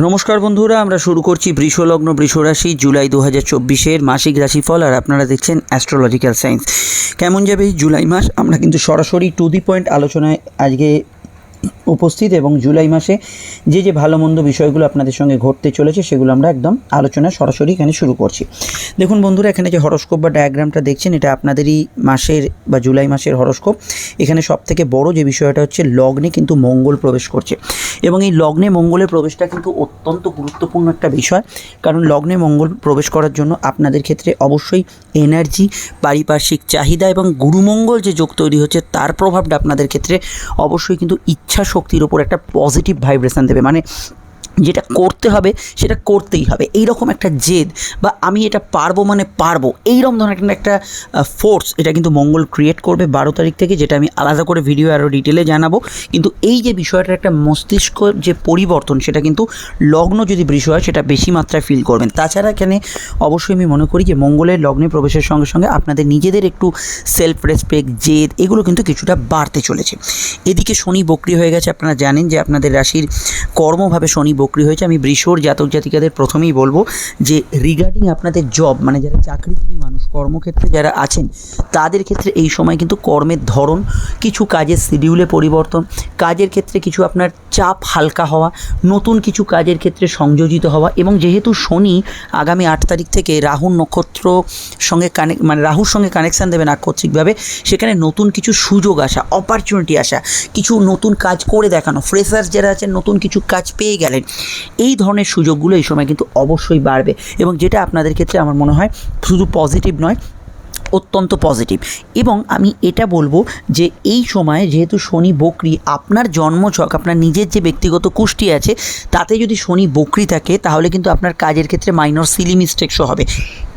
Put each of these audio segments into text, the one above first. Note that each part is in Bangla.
নমস্কার বন্ধুরা, আমরা শুরু করছি বৃষলগ্ন বৃষরাশি, জুলাই দু হাজার চব্বিশের মাসিক রাশিফল আর আপনারা দেখছেন অ্যাস্ট্রোলজিক্যাল সায়েন্স কেমন যাবে এই জুলাই মাস? আমরা কিন্তু সরাসরি টু দি পয়েন্ট আলোচনায় আজকে উপস্থিত এবং জুলাই মাসে যে যে ভালো মন্দ বিষয়গুলো আপনাদের সঙ্গে ঘটতে চলেছে সেগুলো আমরা একদম আলোচনা সরাসরি এখানে শুরু করছি। দেখুন বন্ধুরা, এখানে যে হরস্কোপ বা ডায়াগ্রামটা দেখছেন, এটা আপনাদেরই মাসের বা জুলাই মাসের হরস্কোপ এখানে সব থেকে বড় যে বিষয়টা হচ্ছে, লগ্নে কিন্তু মঙ্গল প্রবেশ করছে। এবং এই লগ্নে মঙ্গলের প্রবেশটা কিন্তু অত্যন্ত গুরুত্বপূর্ণ একটা বিষয়। কারণ লগ্নে মঙ্গল প্রবেশ করার জন্য আপনাদের ক্ষেত্রে অবশ্যই এনার্জি পারিপার্শ্বিক চাহিদা এবং গুরুমঙ্গল যে যোগ তৈরি হচ্ছে, তার প্রভাবটা আপনাদের ক্ষেত্রে অবশ্যই কিন্তু ইচ্ছা শক্তির ওপর একটা পজিটিভ ভাইব্রেশন দেবে। মানে যেটা করতে হবে, সেটা করতেই হবে। এই রকম একটা জেদ বা আমি এটা পারব মানে পারব, এইরকম ধরনের একটা- একটা ফোর্স এটা কিন্তু মঙ্গল ক্রিয়েট করবে বারো তারিখ থেকে, যেটা আমি আলাদা করে ভিডিও আরও ডিটেলে জানাব। কিন্তু এই যে বিষয়টার একটা মস্তিষ্ক যে পরিবর্তন, সেটা কিন্তু লগ্ন যদি বৃষ হয়, সেটা বেশি মাত্রায় ফিল করবেন। তাছাড়া এখানে অবশ্যই আমি মনে করি যে মঙ্গলের লগ্নে প্রবেশের সঙ্গে সঙ্গে আপনাদের নিজেদের একটু সেলফ রেসপেক্ট জেদ, এগুলো কিন্তু কিছুটা বাড়তে চলেছে। এদিকে শনি বক্রি হয়ে গেছে, আপনারা জানেন যে আপনাদের রাশির কর্মভাবে শনি বক্রি হয়েছে, আমি বৃষর জাতক জাতিকাদের প্রথমেই বলব যে রিগার্ডিং আপনাদের জব মানে যারা চাকরিজীবী মানুষ, কর্মক্ষেত্রে যারা আছেন, তাদের ক্ষেত্রে এই সময় কিন্তু কর্মের ধরন, কিছু কাজের শিডিউলে পরিবর্তন, কাজের ক্ষেত্রে কিছু আপনার চাপ হালকা হওয়া, নতুন কিছু কাজের ক্ষেত্রে সংযোজিত হওয়া এবং যেহেতু শনি আগামী আট তারিখ থেকে রাহুর নক্ষত্র সঙ্গে কানেক মানে রাহুর সঙ্গে কানেকশান দেবেন নাক্ষত্রিকভাবে, সেখানে নতুন কিছু সুযোগ আসা অপরচুনিটি আসা, কিছু নতুন কাজ করে দেখানো ফ্রেশার্স যারা আছেন, নতুন কিছু কাজ পেয়ে গেলেন এই ধরনের সুযোগগুলো এই সময় কিন্তু অবশ্যই বাড়বে। এবং যেটা আপনাদের ক্ষেত্রে আমার মনে হয়, শুধু পজিটিভ নয় অত্যন্ত পজিটিভ এবং আমি এটা বলব যে এই সময় যেহেতু শনি বকরি আপনার জন্মছক, আপনার নিজের যে ব্যক্তিগত কুষ্টি আছে, তাতে যদি শনি বকরি থাকে, তাহলে কিন্তু আপনার কাজের ক্ষেত্রে মাইনর সিলি মিস্টেক্সও হবে।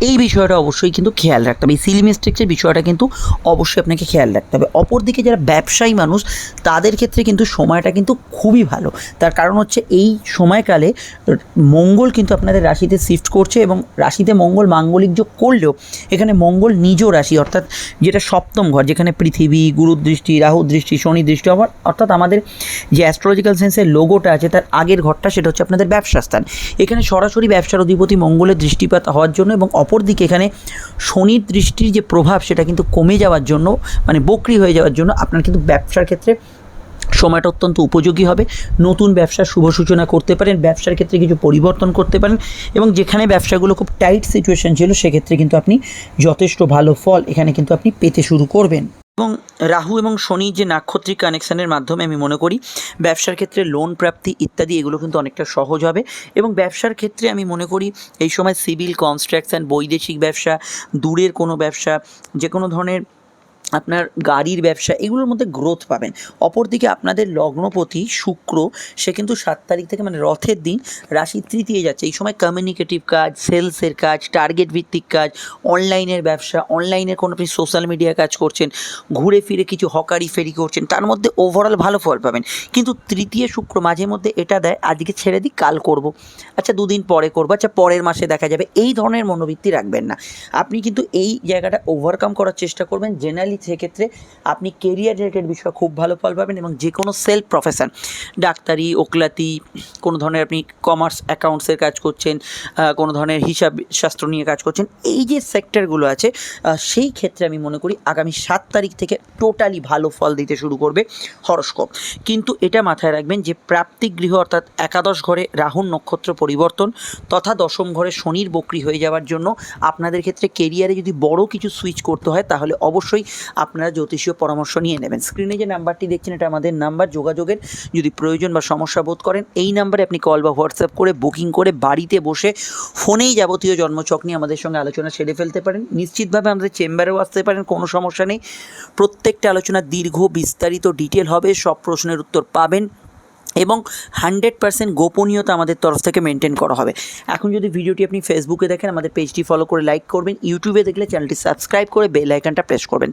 এই বিষয়টা অবশ্যই কিন্তু খেয়াল রাখতে হবে। এই সিলি মিস্টেক্সের বিষয়টা কিন্তু অবশ্যই আপনাকে খেয়াল রাখতে হবে। অপরদিকে যারা ব্যবসায়ী মানুষ, তাদের ক্ষেত্রে কিন্তু সময়টা কিন্তু খুবই ভালো। তার কারণ হচ্ছে এই সময়কালে মঙ্গল কিন্তু আপনাদের রাশিতে শিফট করছে এবং রাশিতে মঙ্গল মাঙ্গলিক যোগ করলেও এখানে মঙ্গল নিজ রাশি, অর্থাৎ যেটা সপ্তম ঘর, যেখানে পৃথিবী গুরুর দৃষ্টি রাহু দৃষ্টি শনি দৃষ্টি আবার অর্থাৎ আমাদের যে অ্যাস্ট্রোলজিক্যাল সেন্সের লোগোটা আছে, তার আগের ঘরটা সেটা হচ্ছে আপনাদের ব্যবসা স্থান। এখানে সরাসরি ব্যবসার অধিপতি মঙ্গলের দৃষ্টিপাত হওয়ার জন্য এবং অপরদিকে এখানে শনির দৃষ্টির যে প্রভাব, সেটা কিন্তু কমে যাওয়ার জন্য মানে বকরি হয়ে যাওয়ার জন্য আপনার কিন্তু ব্যবসার ক্ষেত্রে সময়টা অত্যন্ত উপযোগী হবে। নতুন ব্যবসার শুভ সূচনা করতে পারেন, ব্যবসার ক্ষেত্রে কিছু পরিবর্তন করতে পারেন এবং যেখানে ব্যবসাগুলো খুব টাইট সিচুয়েশন ছিল, সেক্ষেত্রে কিন্তু আপনি যথেষ্ট ভালো ফল এখানে কিন্তু আপনি পেতে শুরু করবেন। এবং রাহু এবং শনি যে নাক্ষত্রিক কানেকশানের মাধ্যমে আমি মনে করি, ব্যবসার ক্ষেত্রে লোন প্রাপ্তি ইত্যাদি এগুলো কিন্তু অনেকটা সহজ হবে এবং ব্যবসার ক্ষেত্রে আমি মনে করি, এই সময় সিভিল কনস্ট্রাকশন বৈদেশিক ব্যবসা, দূরের কোনো ব্যবসা যে কোনো ধরনের আপনার গাড়ির ব্যবসা, এগুলোর মধ্যে গ্রোথ পাবেন। অপরদিকে আপনাদের লগ্নপতি শুক্র, সে কিন্তু সাত তারিখ থেকে মানে রথের দিন রাশি তৃতীয় যাচ্ছে। এই সময় কমিউনিকেটিভ কাজ সেলসের কাজ টার্গেট ভিত্তিক কাজ অনলাইনের ব্যবসা অনলাইনের কোনো আপনি সোশ্যাল মিডিয়া কাজ করছেন, ঘুরে ফিরে কিছু হকারি ফেরি করছেন, তার মধ্যে ওভারঅল ভালো ফল পাবেন। কিন্তু তৃতীয় শুক্র মাঝে মধ্যে এটা দেয়, আজকে ছেড়ে দিই, কাল করব। আচ্ছা দুদিন পরে করব আচ্ছা পরের মাসে দেখা যাবে, এই ধরনের মনোবৃত্তি রাখবেন না। আপনি কিন্তু এই জায়গাটা ওভারকাম করার চেষ্টা করবেন জেনারেলি সেক্ষেত্রে আপনি কেরিয়ার রিলেটেড বিষয়ে খুব ভালো ফল পাবেন এবং যে কোনো সেলফ প্রফেশন ডাক্তারি, ওকলাতি, কোনো ধরনের আপনি কমার্স অ্যাকাউন্টসের কাজ করছেন কোনো ধরনের হিসাব শাস্ত্র নিয়ে কাজ করছেন, এই যে সেক্টরগুলো আছে সেই ক্ষেত্রে আমি মনে করি আগামী সাত তারিখ থেকে টোটালি ভালো ফল দিতে শুরু করবে হরস্কোপ কিন্তু এটা মাথায় রাখবেন যে প্রাপ্তিক গৃহ অর্থাৎ একাদশ ঘরে রাহুর নক্ষত্র পরিবর্তন তথা দশম ঘরে শনির বকরি হয়ে যাওয়ার জন্য আপনাদের ক্ষেত্রে কেরিয়ারে যদি বড় কিছু সুইচ করতে হয় তাহলে অবশ্যই আপনারা জ্যোতিষীয় পরামর্শ নিয়ে নেবেন। স্ক্রিনে যে নাম্বারটি দেখছেন, এটা আমাদের নাম্বার। যোগাযোগের যদি প্রয়োজন বা সমস্যা বোধ করেন, এই নাম্বারে আপনি কল বা হোয়াটসঅ্যাপ করে বুকিং করে বাড়িতে বসে ফোনেই যাবতীয় জন্মচক নিয়ে আমাদের সঙ্গে আলোচনা সেরে ফেলতে পারেন। নিশ্চিতভাবে আমাদের চেম্বারেও আসতে পারেন, কোনো সমস্যা নেই। প্রত্যেকটা আলোচনা দীর্ঘ, বিস্তারিত ডিটেল হবে, সব প্রশ্নের উত্তর পাবেন। এবং হান্ড্রেড পার্সেন্ট গোপনীয়তা আমাদের তরফ থেকে মেনটেন করা হবে। এখন যদি ভিডিওটি আপনি ফেসবুকে দেখেন, আমাদের পেজটি ফলো করে লাইক করবেন, ইউটিউবে দেখলে চ্যানেলটি সাবস্ক্রাইব করে বেল আইকনটা প্রেস করবেন।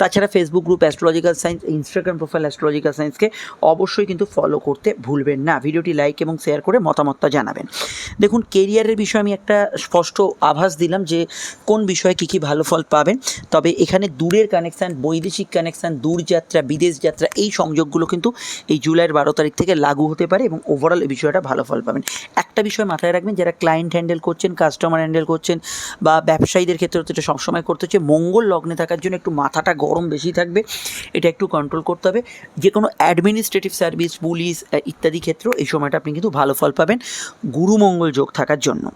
তাছাড়া Facebook group astrological science, Instagram profile astrological সায়েন্সকে অবশ্যই কিন্তু ফলো করতে ভুলবেন না। ভিডিওটি লাইক এবং শেয়ার করে মতামতটা জানাবেন। দেখুন, কেরিয়ারের বিষয়ে আমি একটা স্পষ্ট আভাস দিলাম যে কোন বিষয়ে কী কী ভালো ফল পাবেন। তবে এখানে দূরের কানেকশান, বৈদেশিক কানেকশান দূরযাত্রা বিদেশ যাত্রা, এই সংযোগগুলো কিন্তু এই জুলাইয়ের বারো তারিখ থেকে লাগু হতে পারে এবং ওভারঅল এই বিষয়টা ভালো ফল পাবেন। একটা বিষয় মাথায় রাখবেন, যারা ক্লায়েন্ট হ্যান্ডেল করছেন কাস্টমার হ্যান্ডেল করছেন বা ব্যবসায়ীদের ক্ষেত্রে তো এটা সবসময় করতে হচ্ছে, মঙ্গল লগ্নে থাকার জন্য একটু মাথাটা গরম বেশি থাকবে, এটা একটু কন্ট্রোল করতে হবে। যে কোনো অ্যাডমিনিস্ট্রেটিভ সার্ভিস পুলিশ ইত্যাদি ক্ষেত্রেও এই সময়টা আপনি কিন্তু ভালো ফল পাবেন গুরুমঙ্গল যোগ থাকার জন্য।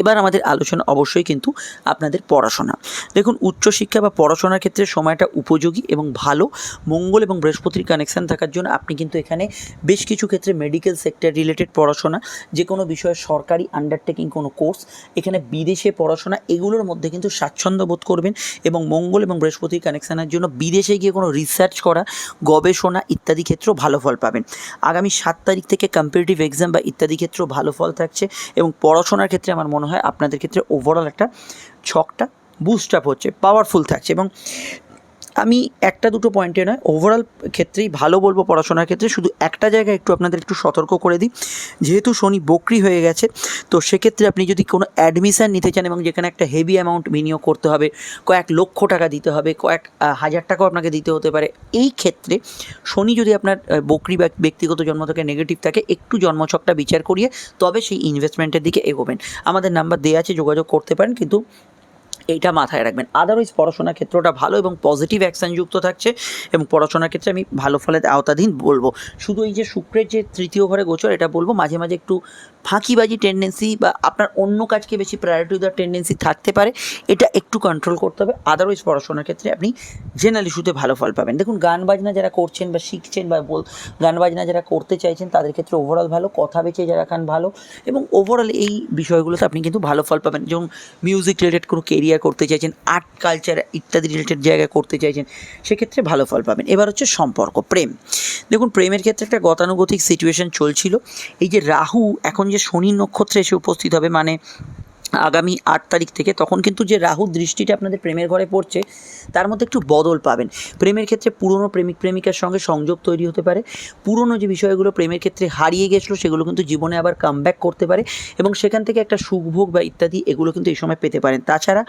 এবার আমাদের আলোচনা অবশ্যই কিন্তু আপনাদের পড়াশোনা। দেখুন, উচ্চশিক্ষা বা পড়াশোনার ক্ষেত্রে সময়টা উপযোগী এবং ভালো। মঙ্গল এবং বৃহস্পতির কানেকশান থাকার জন্য আপনি কিন্তু এখানে বেশ কিছু ক্ষেত্রে মেডিকেল সেক্টর রিলেটেড পড়াশোনা যে কোনো বিষয়ে সরকারি আন্ডারটেকিং কোনো কোর্স এখানে বিদেশে পড়াশোনা, এগুলোর মধ্যে কিন্তু স্বাচ্ছন্দ্য বোধ করবেন এবং মঙ্গল এবং বৃহস্পতির কানেকশানের জন্য বিদেশে গিয়ে কোনো রিসার্চ করা, গবেষণা ইত্যাদি ক্ষেত্রেও ভালো ফল পাবেন। আগামী সাত তারিখ থেকে কম্পিটিটিভ এক্সাম বা ইত্যাদি ক্ষেত্রেও ভালো ফল থাকছে এবং পড়াশোনার ক্ষেত্রে আমার মনে হয় আপনাদের ক্ষেত্রে ওভারঅল একটা ছকটা বুস্ট আপ হচ্ছে পাওয়ারফুল থাকছে এবং আমি একটা দুটো পয়েন্টে নয় ওভারঅল ক্ষেত্রেই ভালো বলব পড়াশোনার ক্ষেত্রে। শুধু একটা জায়গায় একটু আপনাদের একটু সতর্ক করে দিই। যেহেতু শনি বকরি হয়ে গেছে, তো সেক্ষেত্রে আপনি যদি কোনো অ্যাডমিশান নিতে চান এবং যেখানে একটা হেভি অ্যামাউন্ট বিনিয়োগ করতে হবে, কয়েক লক্ষ টাকা দিতে হবে, কয়েক হাজার টাকাও আপনাকে দিতে হতে পারে, এই ক্ষেত্রে শনি যদি আপনার বকরি বা ব্যক্তিগত জন্ম থেকে নেগেটিভ থাকে, একটু জন্মছকটা বিচার করিয়ে তবে সেই ইনভেস্টমেন্টের দিকে এগোবেন। আমাদের নাম্বার দেওয়া আছে, যোগাযোগ করতে পারেন, কিন্তু এইটা মাথায় রাখবেন। আদারওয়াইজ পড়াশোনার ক্ষেত্রটা ভালো এবং পজিটিভ অ্যাকশান যুক্ত থাকছে এবং পড়াশোনার ক্ষেত্রে আমি ভালো ফলের আওতাধীন বলব। শুধু এই যে শুক্রের যে তৃতীয় ঘরে গোচর, এটা বলব, মাঝে মাঝে একটু ফাঁকিবাজি টেন্ডেন্সি বা আপনার অন্য কাজকে বেশি প্রায়োরিটি দেওয়ার টেন্ডেন্সি থাকতে পারে, এটা একটু কন্ট্রোল করতে হবে। আদারওয়াইজ পড়াশোনার ক্ষেত্রে আপনি জেনারেল ইস্যুতে ভালো ফল পাবেন। দেখুন, গান বাজনা যারা করছেন বা শিখছেন বা বল, গান বাজনা যারা করতে চাইছেন, তাদের ক্ষেত্রে ওভারঅল ভালো, কথা বেঁচে যারা খান ভালো এবং ওভারঅল এই বিষয়গুলোতে আপনি কিন্তু ভালো ফল পাবেন। যেমন মিউজিক রিলেটেড কোনো কেরিয়ার করতে চাইছেন আর্ট কালচার ইত্যাদি রিলেটেড জায়গায় করতে চাইছেন, সেক্ষেত্রে ভালো ফল পাবেন। এবার হচ্ছে সম্পর্ক, প্রেম। দেখুন, প্রেমের ক্ষেত্রে একটা গতানুগতিক সিচুয়েশন চলছিল। এই যে রাহু, এখন যে শনি নক্ষত্রে এসে উপস্থিত হবে মানে আগামী আট তারিখ থেকে তখন কিন্তু যে রাহুর দৃষ্টিটা আপনাদের প্রেমের ঘরে পড়ছে, তার মধ্যে একটু বদল পাবেন। প্রেমের ক্ষেত্রে পুরনো প্রেমিক, প্রেমিকার সঙ্গে সংযোগ তৈরি হতে পারে। পুরনো যে বিষয়গুলো প্রেমের ক্ষেত্রে হারিয়ে গেছিল, সেগুলো কিন্তু জীবনে আবার কামব্যাক করতে পারে এবং সেখান থেকে একটা সুখভোগ বা ইত্যাদি এগুলো কিন্তু এই সময় পেতে পারেন। তাছাড়া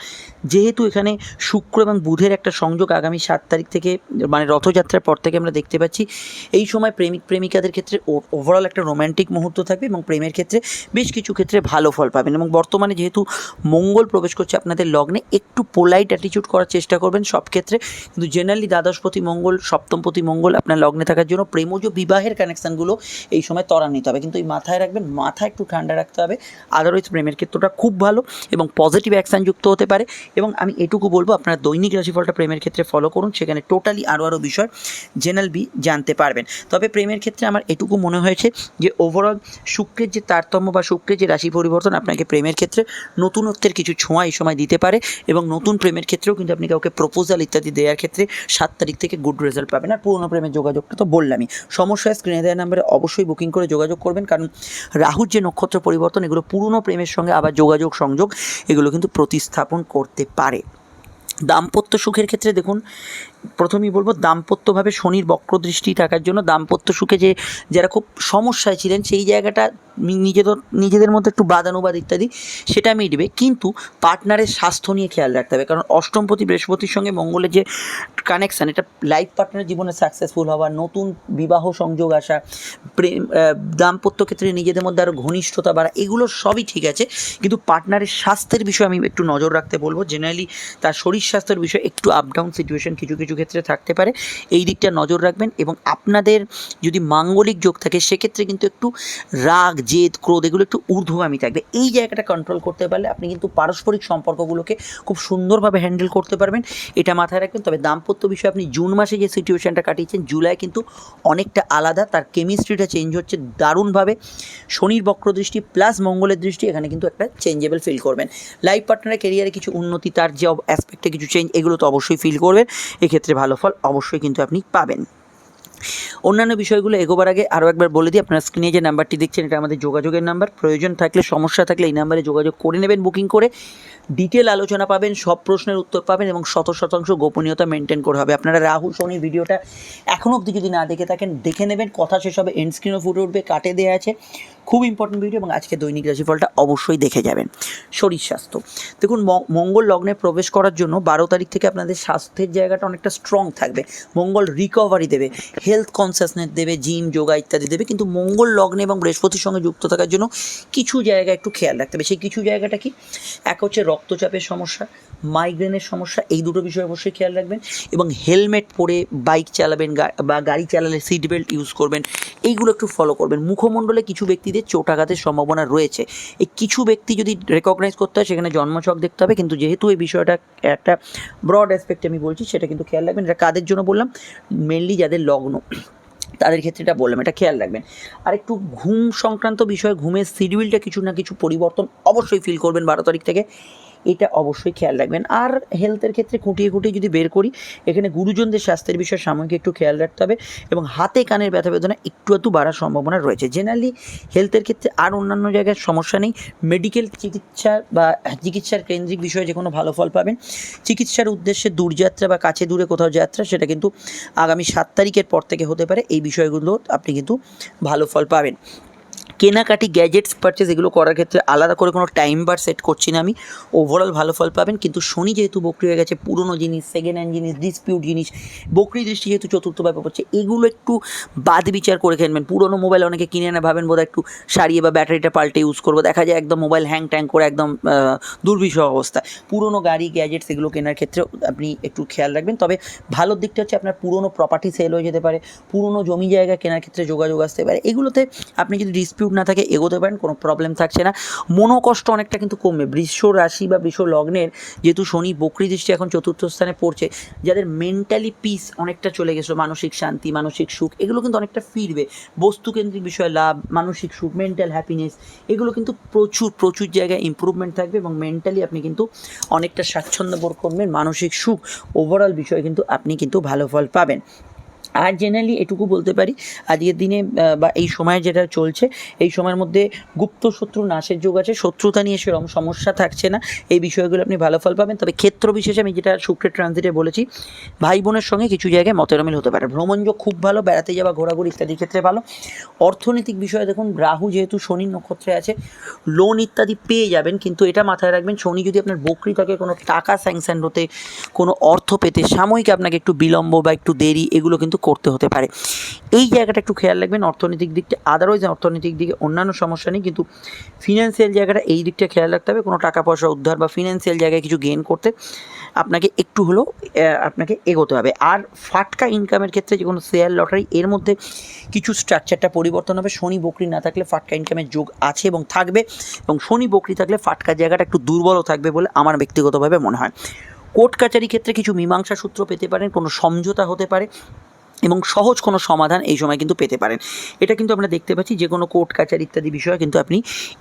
যেহেতু এখানে শুক্র এবং বুধের একটা সংযোগ আগামী সাত তারিখ থেকে মানে রথযাত্রার পর থেকে আমরা দেখতে পাচ্ছি, এই সময় প্রেমিক, প্রেমিকাদের ক্ষেত্রে ওভারঅল একটা রোম্যান্টিক মুহূর্ত থাকবে এবং প্রেমের ক্ষেত্রে বেশ কিছু ক্ষেত্রে ভালো ফল পাবেন এবং বর্তমানে যেহেতু মঙ্গল প্রবেশ করছে আপনাদের লগ্নে, একটু পোলাইট অ্যাটিটিউড করার চেষ্টা করবেন সব ক্ষেত্রে। কিন্তু জেনারেলি দ্বাদশপতি মঙ্গল, সপ্তমপতি মঙ্গল আপনার লগ্নে থাকার জন্য প্রেমজ বিবাহের কানেকশানগুলো এই সময় ত্বরান্বিত হবে। কিন্তু এই মাথায় রাখবেন, মাথা একটু ঠান্ডা রাখতে হবে। আদারওয়াইজ প্রেমের ক্ষেত্রটা খুব ভালো এবং পজিটিভ অ্যাকশান যুক্ত হতে পারে। এবং আমি এটুকু বলব, আপনারা দৈনিক রাশিফলটা প্রেমের ক্ষেত্রে ফলো করুন। সেখানে টোটালি আরও আরও বিষয় জেনারেল বি জানতে পারবেন। তবে প্রেমের ক্ষেত্রে আমার এটুকু মনে হয়েছে যে ওভারঅল শুক্রের যে তারতম্য বা শুক্রের যে রাশি পরিবর্তন আপনাকে প্রেমের ক্ষেত্রে নতুনত্বের কিছু ছোঁয়া এই সময় দিতে পারে এবং নতুন প্রেমের ক্ষেত্রেও কিন্তু আপনি কাউকে প্রপোজাল ইত্যাদি দেওয়ার ক্ষেত্রে সাত তারিখ থেকে গুড রেজাল্ট পাবেন। আর পুরনো প্রেমের যোগাযোগটা তো বললামই। সমস্যায় স্ক্রিনে দেওয়া নাম্বারে অবশ্যই বুকিং করে যোগাযোগ করবেন। কারণ রাহুর যে নক্ষত্র পরিবর্তন, এগুলো পুরনো প্রেমের সঙ্গে আবার যোগাযোগ সংযোগ, এগুলো কিন্তু প্রতিস্থাপন করতে পারে। দাম্পত্য সুখের ক্ষেত্রে দেখুন, প্রথমেই বলব দাম্পত্যভাবে শনির বক্রদৃষ্টি থাকার জন্য দাম্পত্য সুখে যে, যারা খুব সমস্যায় ছিলেন, সেই জায়গাটা নিজেদের নিজেদের মধ্যে একটু বাদানুবাদ ইত্যাদি, সেটা মিটবে। কিন্তু পার্টনারের স্বাস্থ্য নিয়ে খেয়াল রাখতে হবে। কারণ অষ্টমপতি বৃহস্পতির সঙ্গে মঙ্গলের যে কানেকশান এটা লাইফ পার্টনারের জীবনে সাকসেসফুল হওয়া, নতুন বিবাহ সংযোগ আসা, প্রেম দাম্পত্য ক্ষেত্রে নিজেদের মধ্যে আরও ঘনিষ্ঠতা বাড়া, এগুলো সবই ঠিক আছে। কিন্তু পার্টনারের স্বাস্থ্যের বিষয়ে আমি একটু নজর রাখতে বলব। জেনারেলি তার শরীর স্বাস্থ্যের বিষয়ে একটু আপ ডাউন সিচুয়েশন কিছু কিছু ক্ষেত্রে থাকতে পারে। এই দিকটা নজর রাখবেন এবং আপনাদের যদি মাঙ্গলিক যোগ থাকে, সেক্ষেত্রে কিন্তু একটু রাগ জেদ ক্রোধ, এগুলো একটু ঊর্ধ্বগামী থাকবে। এই জায়গাটা কন্ট্রোল করতে পারলে আপনি কিন্তু পারস্পরিক সম্পর্কগুলোকে খুব সুন্দরভাবে হ্যান্ডেল করতে পারবেন। এটা মাথায় রাখবেন। তবে দাম্পত্য বিষয়ে আপনি জুন মাসে যে সিচুয়েশনটা কাটিয়েছেন, জুলাই কিন্তু অনেকটা আলাদা। তার কেমিস্ট্রিটা চেঞ্জ হচ্ছে দারুণভাবে। শনির বক্রদৃষ্টি প্লাস মঙ্গলের দৃষ্টি এখানে কিন্তু একটা চেঞ্জেবল ফিল করবেন। লাইফ পার্টনারের কেরিয়ারে কিছু উন্নতি, তার যে অ্যাসপেক্টে কিছু চেঞ্জ এগুলো তো অবশ্যই ফিল করবেন। এক্ষেত্রে ভালো ফল অবশ্যই কিন্তু আপনি পাবেন। অন্যান্য বিষয়গুলো এগোবার আগে আরও একবার বলে দিই। আপনার স্ক্রিনে যে নাম্বারটি দেখছেন, এটা আমাদের যোগাযোগের নাম্বার প্রয়োজন থাকলে, সমস্যা থাকলে এই নাম্বারে যোগাযোগ করে নেবেন বুকিং করে। ডিটেল আলোচনা পাবেন, সব প্রশ্নের উত্তর পাবেন এবং শত শতাংশ গোপনীয়তা মেনটেন করা হবে। আপনারা রাহু শনির ভিডিওটা এখনও অবধি যদি না দেখে থাকেন, দেখে নেবেন। কথা শেষ হবে এন্ড স্ক্রিনও ফুটে উঠবে, কাটে দেওয়া আছে। খুব ইম্পর্টেন্ট ভিডিও এবং আজকে দৈনিক রাশিফলটা অবশ্যই দেখে যাবেন। শরীর স্বাস্থ্য। দেখুন মঙ্গল লগ্নে প্রবেশ করার জন্য বারো তারিখ থেকে আপনাদের স্বাস্থ্যের জায়গাটা অনেকটা স্ট্রং থাকবে। মঙ্গল রিকভারি দেবে হেলথ কনসিয়াসনেস দেবে জিম যোগা ইত্যাদি দেবে। কিন্তু মঙ্গল লগ্নে এবং বৃহস্পতির সঙ্গে যুক্ত থাকার জন্য কিছু জায়গা একটু খেয়াল রাখতে হবে। সেই কিছু জায়গাটা কি? এক হচ্ছে রক্তচাপের সমস্যা মাইগ্রেনের সমস্যা, এই দুটো বিষয় অবশ্যই খেয়াল রাখবেন। এবং হেলমেট পরে বাইক চালাবেন বা গাড়ি চালালে সিট বেল্ট ইউজ করবেন। এইগুলো একটু ফলো করবেন। মুখমণ্ডলে কিছু ব্যক্তিদের চোট আঘাতের সম্ভাবনা রয়েছে। এই কিছু ব্যক্তি যদি রেকগনাইজ করতে হয়, সেখানে জন্মছক দেখতে হবে। কিন্তু যেহেতু এই বিষয়টা একটা ব্রড অ্যাসপেক্টে আমি বলছি, সেটা কিন্তু খেয়াল রাখবেন। এটা কাদের জন্য বললাম? মেনলি যাদের লগ্ন। তাদের ক্ষেত্রে এটা বললাম। এটা খেয়াল রাখবেন। আর একটু ঘুম সংক্রান্ত বিষয়ে, ঘুমের শিডিউলটা কিছু না কিছু পরিবর্তন অবশ্যই ফিল করবেন বারো তারিখ থেকে। এটা অবশ্যই খেয়াল রাখবেন। আর হেলথের ক্ষেত্রে খুঁটিয়ে খুঁটিয়ে যদি বের করি, এখানে গুরুজনদের স্বাস্থ্যের বিষয়ে সাময়িক একটু খেয়াল রাখতে হবে এবং হাতে কানের ব্যথা বেদনা একটু একটু বাড়ার সম্ভাবনা রয়েছে। জেনারেলি হেলথের ক্ষেত্রে আর অন্যান্য জায়গায় সমস্যা নেই। মেডিকেল চিকিৎসা বা চিকিৎসার কেন্দ্রিক বিষয়ে যে কোনো ভালো ফল পাবেন। চিকিৎসার উদ্দেশ্যে দূরযাত্রা বা কাছে দূরে কোথাও যাত্রা, সেটা কিন্তু আগামী সাত তারিখের পর থেকে হতে পারে। এই বিষয়গুলো আপনি কিন্তু ভালো ফল পাবেন। কেনাকাটি গ্যাজেটস পারচেস এগুলো করার ক্ষেত্রে আলাদা করে কোনো টাইম বার সেট করছি না আমি। ওভারঅল ভালো ফল পাবেন, কিন্তু শনি যেহেতু বকরি হয়ে গেছে, পুরনো জিনিস সেকেন্ড হ্যান্ড জিনিস ডিসপিউট জিনিস, বকরি দৃষ্টি যেহেতু চতুর্থ ব্যাপার হচ্ছে, এগুলো একটু বাদ বিচার করে কিনবেন। পুরনো মোবাইল অনেকে কিনে না, ভাবেন বোধহয় একটু সারিয়ে বা ব্যাটারিটা পাল্টে ইউজ করব। দেখা যায় একদম মোবাইল হ্যাং ট্যাং করে একদম দুর্বিষহ অবস্থা। পুরনো গাড়ি গ্যাজেটস এগুলো কেনার ক্ষেত্রে আপনি একটু খেয়াল রাখবেন। তবে ভালো দিকটা হচ্ছে আপনার পুরনো প্রপার্টি সেল হয়ে যেতে পারে, পুরনো জমি জায়গা কেনার ক্ষেত্রে যোগাযোগ আসতে পারে। এগুলোতে আপনি যদি ডিসপিউট না থাকে, এগোতে পারেন, কোনো প্রবলেম থাকছে না। মনোকষ্ট অনেকটা কিন্তু কমবে। বৃষ রাশি বা বৃষ লগ্নের যেহেতু শনি বকরি দৃষ্টি এখন চতুর্থ স্থানে পড়ছে, যাদের মেন্টালি পিস অনেকটা চলে গেছিল মানসিক শান্তি, মানসিক সুখ, এগুলো কিন্তু অনেকটা ফিরবে। বস্তুকেন্দ্রিক বিষয়ে লাভ, মানসিক সুখ মেন্টাল হ্যাপিনেস এগুলো কিন্তু প্রচুর প্রচুর জায়গায় ইম্প্রুভমেন্ট থাকবে এবং মেন্টালি আপনি কিন্তু অনেকটা স্বাচ্ছন্দ্য বোধ করবেন। মানসিক সুখ ওভারঅল বিষয়ে কিন্তু আপনি কিন্তু ভালো ফল পাবেন। আর জেনারেলি এটুকু বলতে পারি, আজকের দিনে বা এই সময় যেটা চলছে, এই সময়ের মধ্যে গুপ্ত শত্রু, নাশের যোগ আছে, শত্রুতা নিয়ে সেরকম সমস্যা থাকছে না। এই বিষয়গুলো আপনি ভালো ফল পাবেন। তবে ক্ষেত্র বিশেষে আমি যেটা শুক্রের ট্রানজিটে বলেছি, ভাই বোনের সঙ্গে কিছু জায়গায় মতেরমিল হতে পারে। ভ্রমণ যোগ খুব ভালো, বেড়াতে যাওয়া, ঘোরাঘুরি ইত্যাদির ক্ষেত্রে ভালো। অর্থনৈতিক বিষয়ে দেখুন, রাহু যেহেতু শনির নক্ষত্রে আছে লোন ইত্যাদি পেয়ে যাবেন, কিন্তু এটা মাথায় রাখবেন, শনি যদি আপনার বকরি থাকে কোনো টাকা স্যাংশন হতে, কোনো অর্থ পেতে, সাময়িক আপনাকে একটু বিলম্ব বা একটু দেরি, এগুলো কিন্তু করতে হতে পারে। এই জায়গাটা একটু খেয়াল রাখবেন, অর্থনৈতিক দিকটা আদারওয়াইজ অর্থনৈতিক দিকে অন্যান্য সমস্যা নেই, কিন্তু ফিনান্সিয়াল জায়গাটা এই দিকটা খেয়াল রাখতে হবে, কোনো টাকা পয়সা উদ্ধার বা ফিনান্সিয়াল জায়গায় কিছু গেন করতে আপনাকে একটু হলেও আপনাকে এগোতে হবে। আর ফাটকা ইনকামের ক্ষেত্রে যে কোনো শেয়ার লটারি এর মধ্যে কিছু স্ট্রাকচারটা পরিবর্তন হবে। শনি বকরি না থাকলে ফাটকা ইনকামের যোগ আছে এবং থাকবে, এবং শনি বকরি থাকলে ফাটকা জায়গাটা একটু দুর্বলও থাকবে বলে আমার ব্যক্তিগতভাবে মনে হয়। কোর্ট কাচারি ক্ষেত্রে কিছু মীমাংসা সূত্র পেতে পারেন, কোনো সমঝোতা হতে পারে। এবং সহজ কোনো সমাধান এই সময় কিন্তু পেতে পারেন। এটা কিন্তু আমরা দেখতে পাচ্ছি যে কোনো কোর্ট, কাচারি ইত্যাদি বিষয়ে কিন্তু আপনি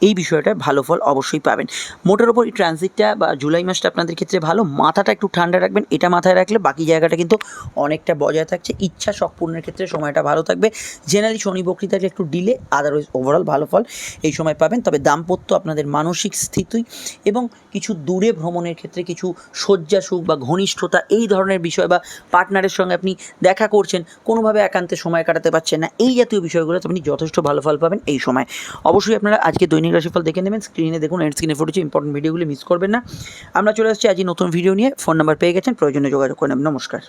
এই বিষয়টা ভালো ফল অবশ্যই পাবেন। মোটের ওপর এই ট্রানজিটটা বা জুলাই মাসটা আপনাদের ক্ষেত্রে ভালো, মাথাটা একটু ঠান্ডা রাখবেন, এটা মাথায় রাখলে বাকি জায়গাটা কিন্তু অনেকটা বজায় থাকছে। ইচ্ছা শখ পূরণের ক্ষেত্রে সময়টা ভালো থাকবে। জেনারেলি শনি বক্তৃতাকে একটু ডিলে আদারওয়াইজ ওভারঅল ভালো ফল এই সময় পাবেন। তবে দাম্পত্য আপনাদের মানসিক স্থিতি এবং কিছু দূরে ভ্রমণের ক্ষেত্রে কিছু শয্যা সুখ বা ঘনিষ্ঠতা এই ধরনের বিষয় বা পার্টনারের সঙ্গে আপনি দেখা করছেন কোনোভাবে একান্তে সময় কাটাতে পারছেন না। এই জাতীয় বিষয়গুলোতে আপনি যথেষ্ট ভালো ফল পাবেন এই সময়। অবশ্যই আপনারা আজকে দৈনিক রাশিফল দেখে নেবেন। স্ক্রিনে দেখুন এন্ড স্ক্রিনে ফুটেছে ইম্পর্টেন্ট ভিডিওগুলি মিস করবেন না। আমরা চলে আসছি আজকে নতুন ভিডিও নিয়ে। ফোন নাম্বার পেয়ে গেছেন, প্রয়োজনে যোগাযোগ করে নেবেন। নমস্কার।